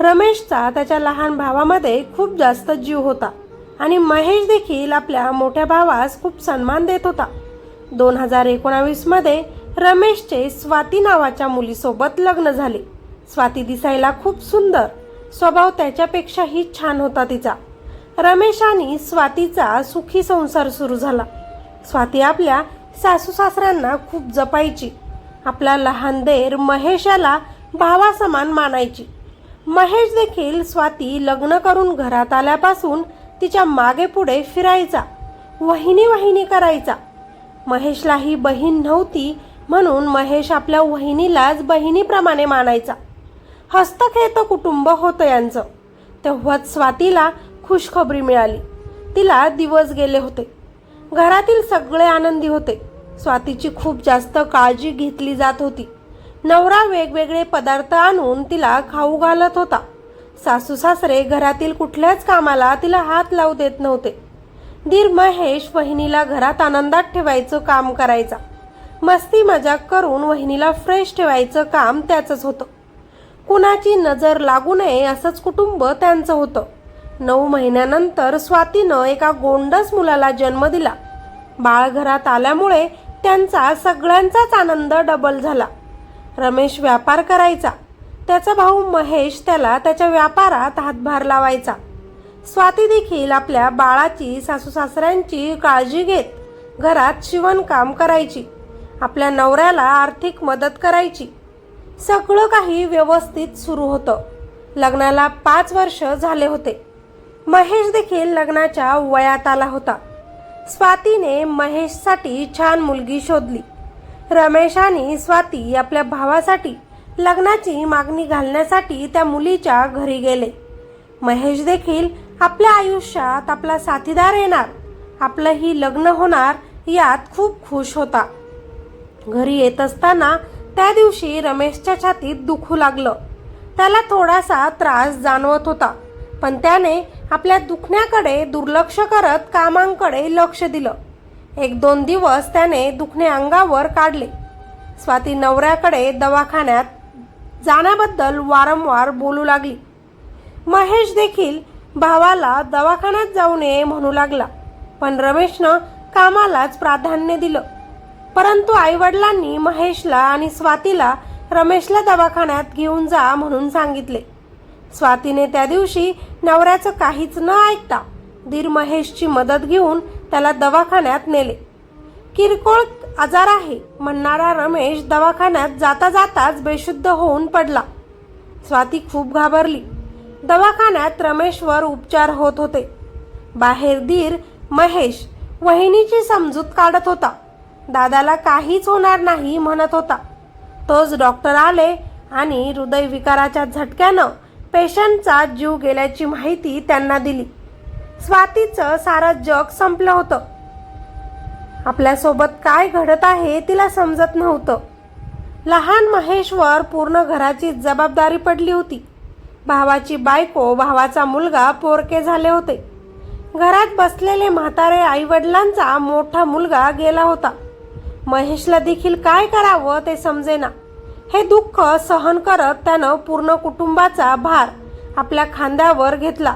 रमेशचा त्याच्या लहान भावामध्ये खूप जास्त जीव होता. आणि महेश देखील आपल्या मोठ्या भावास खूप सन्मान देत होता. दोन हजार एकोणावीसमध्ये रमेशचे स्वाती नावाच्या मुलीसोबत लग्न झाले. स्वाती दिसायला खूप सुंदर. स्वभाव त्याच्यापेक्षाही छान होता तिचा. रमेश आणि स्वातीचा सुखी संसार सुरू झाला. स्वाती आपल्या सासू सासऱ्यांना खूप जपायची. आपला लहान देर महेशाला भावासमान मानायची. महेश देखील स्वाती लग्न करून घरात आल्यापासून तिच्यामागे पुढे फिरायचा. वहिनी वहिनी करायचा. महेशला ही बहीण नव्हती म्हणून महेश आपल्या वहिनीलाच बहिणीप्रमाणे मानायचा. हस्तखेत कुटुंब होतं यांचं. तेव्हाच स्वातीला खुशखबरी मिळाली. तिला दिवस गेले होते. घरातील सगळे आनंदी होते. स्वातीची खूप जास्त काळजी घेतली जात होती. नवरा वेगवेगळे पदार्थ आणून तिला खाऊ घालत होता. सासू सासरे घरातील कुठल्याच कामाला तिला हात लावू देत नव्हते. दीर महेश वहिनीला घरात आनंदात ठेवायचं काम करायचा. मस्ती मजाक करून वहिनीला फ्रेश ठेवायचं काम त्याचंच होतं. कुणाची नजर लागू नये असंच कुटुंब त्यांचं होतं. नऊ महिन्यानंतर स्वातीनं एका गोंडस मुलाला जन्म दिला. बाळ घरात आल्यामुळे त्यांचा सगळ्यांचाच आनंद डबल झाला. रमेश व्यापार करायचा. त्याचा भाऊ महेश त्याला त्याच्या व्यापारात हातभार लावायचा. स्वाती देखील आपल्या बाळाची सासू सासऱ्यांची काळजी घेत घरात शिवणकाम करायची. आपल्या नवऱ्याला आर्थिक मदत करायची. सगळं काही व्यवस्थित सुरू होतं. लग्नाला पाच वर्ष झाले होते. महेश देखील लग्नाच्या वयात आला होता. स्वातीने महेशसाठी छान मुलगी शोधली. रमेश आणि स्वाती आपल्या भावासाठी लग्नाची मागणी घालण्यासाठी त्या मुलीच्या घरी गेले. महेश देखील आपल्या आयुष्यात आपला साथीदार येणार. आपलंही लग्न होणार यात खूप खुश होता. घरी येत असताना त्या दिवशी रमेशच्या छातीत दुखू लागलं. त्याला थोडासा त्रास जाणवत होता पण त्याने आपल्या दुखण्याकडे दुर्लक्ष करत कामांकडे लक्ष दिलं. एक दोन दिवस त्याने दुखणे अंगावर काढले. स्वाती नवऱ्याकडे दवाखान्यात जाण्याबद्दल वारंवार बोलू लागली. महेश देखील भावाला दवाखान्यात जाऊ नये म्हणू लागला पण रमेशनं कामालाच प्राधान्य दिलं. परंतु आईवडिलांनी महेशला आणि स्वातीला रमेशला दवाखान्यात घेऊन जा म्हणून सांगितले. स्वातीने त्या दिवशी नवऱ्याचं काहीच न ऐकता दीर महेशची मदत घेऊन त्याला दवाखान्यात नेले. किरकोळ आजार आहे म्हणणारा रमेश दवाखान्यात जाता जाताच बेशुद्ध होऊन पडला. स्वाती खूप घाबरली. दवाखान्यात रमेशवर उपचार होत होते. बाहेर दीर महेश वहिनीची समजूत काढत होता. दादाला काहीच होणार नाही म्हणत होता. तोच डॉक्टर आले आणि हृदयविकाराच्या झटक्यानं पेशंटचा जीव गेल्याची माहिती त्यांना दिली. स्वातीचं सारं जग संपलं होतं. आपल्यासोबत काय घडत आहे तिला समजत नव्हतं. लहान महेशवर पूर्ण घराची जबाबदारी पडली होती. भावाची बायको भावाचा मुलगा पोरके झाले होते. घरात बसलेले म्हातारे आईवडिलांचा मोठा मुलगा गेला होता. महेशला देखील काय करावं ते समजेना. हे दुःख सहन करत त्यानं पूर्ण कुटुंबाचा भार आपल्या खांद्यावर घेतला.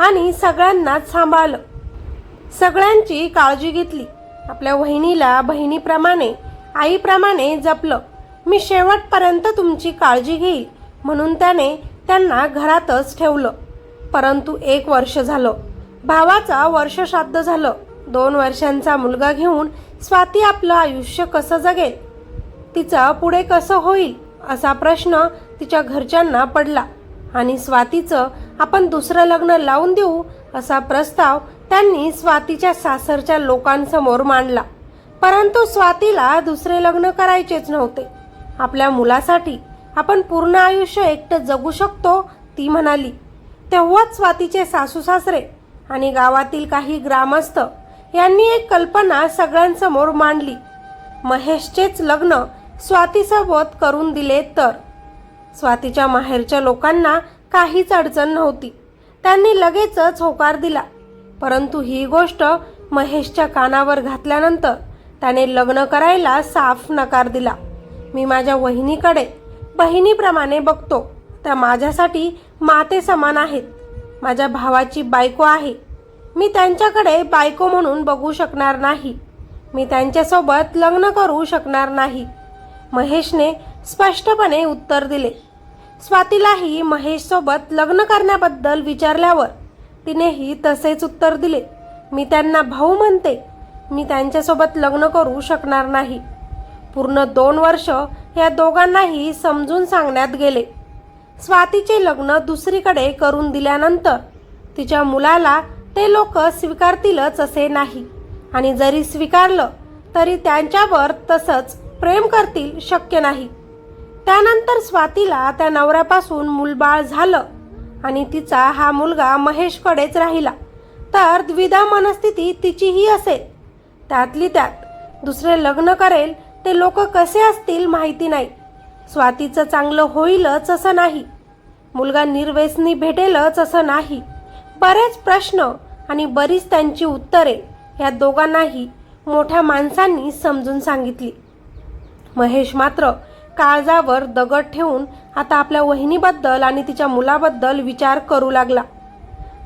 आणि सगळ्यांनाच सांभाळलं. सगळ्यांची काळजी घेतली. आपल्या वहिनीला बहिणीप्रमाणे आईप्रमाणे जपलं. मी शेवटपर्यंत तुमची काळजी घेईल म्हणून त्याने त्यांना घरातच ठेवलं. परंतु एक वर्ष झालं. भावाचा वर्ष श्राद्ध झालं. दोन वर्षांचा मुलगा घेऊन स्वाती आपलं आयुष्य कसं जगेल? तिचं पुढे कसं होईल असा प्रश्न तिच्या घरच्यांना पडला. आणि स्वातीचं आपण दुसरं लग्न लावून देऊ असा प्रस्ताव त्यांनी स्वातीच्या सासरच्या लोकांसमोर मांडला. परंतु स्वातीला दुसरे लग्न करायचेच नव्हते. आपल्या मुलासाठी आपण पूर्ण आयुष्य एकटं जगू शकतो ती म्हणाली. तेव्हाच स्वातीचे सासू सासरे आणि गावातील काही ग्रामस्थ यांनी एक कल्पना सगळ्यांसमोर मांडली. महेशचेच लग्न स्वातीसोबत करून दिले तर स्वातीच्या माहेरच्या लोकांना काहीच अडचण नव्हती. त्यांनी लगेचच होकार दिला. परंतु ही गोष्ट महेशच्या कानावर घातल्यानंतर त्याने लग्न करायला साफ नकार दिला. मी माझ्या वहिनीकडे बहिणीप्रमाणे बघतो. त्या माझ्यासाठी माते समान आहेत. माझ्या भावाची बायको आहे. मी त्यांच्याकडे बायको म्हणून बघू शकणार नाही. मी त्यांच्यासोबत लग्न करू शकणार नाही. महेशने स्पष्टपणे उत्तर दिले. स्वातीलाही महेशसोबत लग्न करण्याबद्दल विचारल्यावर तिनेही तसेच उत्तर दिले. मी त्यांना भाऊ म्हणते. मी त्यांच्यासोबत लग्न करू शकणार नाही. पूर्ण दोन वर्ष या दोघांनाही समजून सांगण्यात गेले. स्वातीचे लग्न दुसरीकडे करून दिल्यानंतर तिच्या मुलाला ते लोक स्वीकारतीलच असे नाही. आणि जरी स्वीकारलं तरी त्यांच्यावर तसंच प्रेम करतील शक्य नाही. त्यानंतर स्वातीला त्या नवऱ्यापासून मूलबाळ झालं आणि तिचा हा मुलगा महेशकडेच राहिला. तर द्विधा मनस्थिती तिचीही असेल. त्यातली त्यात दुसरे लग्न करेल ते लोक कसे असतील माहिती नाही. स्वातीचं चांगलं होईलच असं नाही. मुलगा निर्वेसनी भेटेलच असं नाही. बरेच प्रश्न आणि बरीच त्यांची उत्तरे या दोघांनाही मोठ्या माणसांनी समजून सांगितली. महेश मात्र काळजावर दगड ठेवून आता आपल्या वहिनीबद्दल आणि तिच्या मुलाबद्दल विचार करू लागला.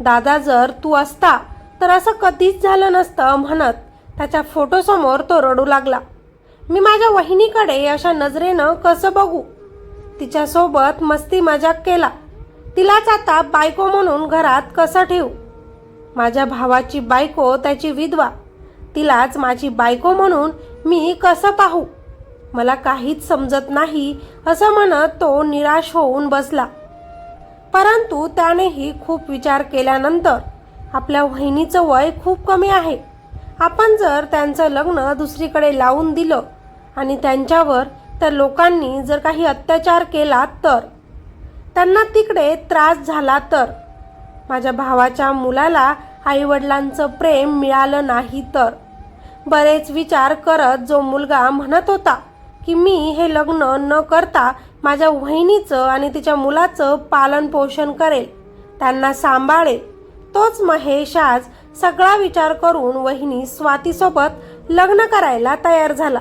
दादा जर तू असता तर असं कधीच झालं नसतं म्हणत त्याच्या फोटोसमोर तो रडू लागला. मी माझ्या वहिनीकडे अशा नजरेनं कसं बघू? तिच्यासोबत मस्ती मजाक केला. तिलाच आता बायको म्हणून घरात कसं ठेवू? माझ्या भावाची बायको त्याची विधवा. तिलाच माझी बायको म्हणून मी कसं पाहू? मला काहीच समजत नाही असं म्हणत तो निराश होऊन बसला. परंतु त्यानेही खूप विचार केल्यानंतर आपल्या वहिनीचं वय खूप कमी आहे. आपण जर त्यांचं लग्न दुसरीकडे लावून दिलं आणि त्यांच्यावर त्या लोकांनी जर काही अत्याचार केला तर? त्यांना तिकडे त्रास झाला तर? माझ्या भावाच्या मुलाला आईवडिलांचं प्रेम मिळालं नाही तर? बरेच विचार करत जो मुलगा म्हणत होता की मी हे लग्न न करता माझ्या वहिनीचं आणि तिच्या मुलाचं पालन पोषण करेल त्यांना सांभाळेल. तोच महेश आज सगळा विचार करून वहिनी स्वातीसोबत लग्न करायला तयार झाला.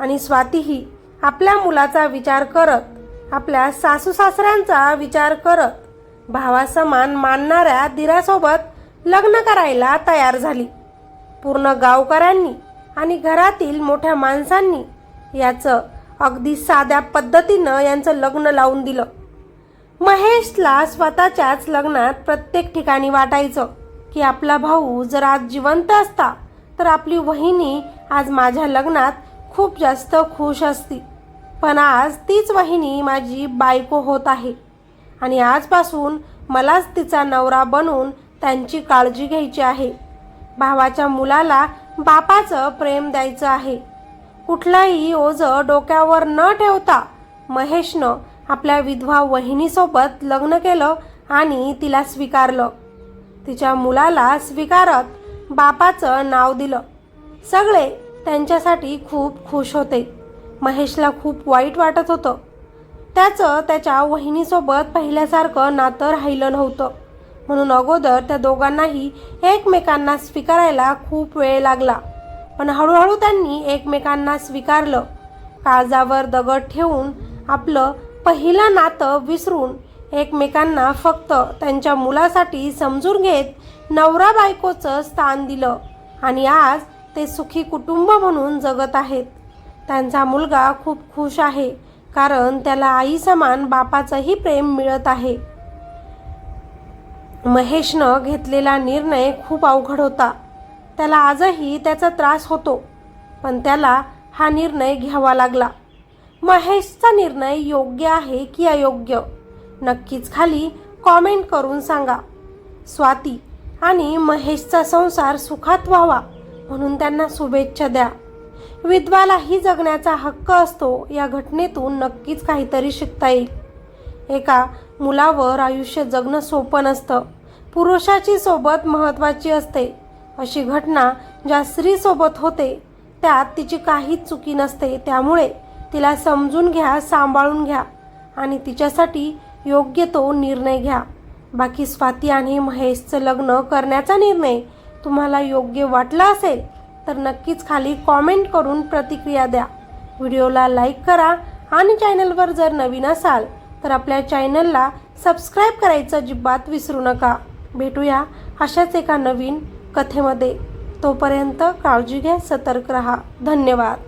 आणि स्वातीही आपल्या मुलाचा विचार करत आपल्या सासू सासऱ्यांचा विचार करत भावासमान मानणाऱ्या दिरासोबत लग्न करायला तयार झाली. पूर्ण गावकऱ्यांनी आणि घरातील मोठ्या माणसांनी याचं अगदी साध्या पद्धतीनं यांचं लग्न लावून दिलं. महेशला स्वतःच्याच लग्नात प्रत्येक ठिकाणी वाटायचं की आपला भाऊ जर आज जिवंत असता तर आपली वहिनी आज माझ्या लग्नात खूप जास्त खुश असती. पण आज तीच वहिनी माझी बायको होत आहे आणि आजपासून मलाच तिचा नवरा बनून त्यांची काळजी घ्यायची आहे. भावाच्या मुलाला बापाचं प्रेम द्यायचं आहे. कुठलाही ओझं डोक्यावर न ठेवता महेशनं आपल्या विधवा वहिनीसोबत लग्न केलं आणि तिला स्वीकारलं. तिच्या मुलाला स्वीकारत बापाचं नाव दिलं. सगळे त्यांच्यासाठी खूप खुश होते. महेशला खूप वाईट वाटत होतं. त्याचं त्याच्या वहिनीसोबत पहिल्यासारखं नातं राहिलं नव्हतं. म्हणून अगोदर त्या दोघांनाही एकमेकांना स्वीकारायला खूप वेळ लागला. पण हळूहळू त्यांनी एकमेकांना स्वीकारलं. काळजावर दगड ठेवून आपलं पहिलं नातं विसरून एकमेकांना फक्त त्यांच्या मुलासाठी समजून घेत नवरा बायकोचं स्थान दिलं. आणि आज ते सुखी कुटुंब म्हणून जगत आहेत. त्यांचा मुलगा खूप खुश आहे कारण त्याला आई समान बापाचंही प्रेम मिळत आहे. महेशनं घेतलेला निर्णय खूप अवघड होता. त्याला आजही त्याचा त्रास होतो. पण त्याला हा निर्णय घ्यावा लागला. महेशचा निर्णय योग्य आहे की अयोग्य? नक्कीच खाली कॉमेंट करून सांगा. स्वाती आणि महेशचा संसार सुखात व्हावा म्हणून त्यांना शुभेच्छा द्या. विधवालाही जगण्याचा हक्क असतो या घटनेतून नक्कीच काहीतरी शिकता येईल. एका मुलावर आयुष्य जगणं सोपं नसतं. पुरुषाची सोबत महत्त्वाची असते. अशी घटना ज्या स्त्रीसोबत होते त्यात तिची काहीच चुकी नसते. त्यामुळे तिला समजून घ्या सांभाळून घ्या आणि तिच्यासाठी योग्य तो निर्णय घ्या. बाकी स्वाती आणि महेशचं लग्न करण्याचा निर्णय तुम्हाला योग्य वाटला असेल तर नक्कीच खाली कॉमेंट करून प्रतिक्रिया द्या. व्हिडिओला लाईक करा आणि चॅनलवर जर नवीन असाल तर आपल्या चॅनलला सबस्क्राईब करायचं अजिबात विसरू नका. भेटूया अशाच एका नवीन कथेमध्ये. तोपर्यंत काळजी घ्या सतर्क रहा. धन्यवाद.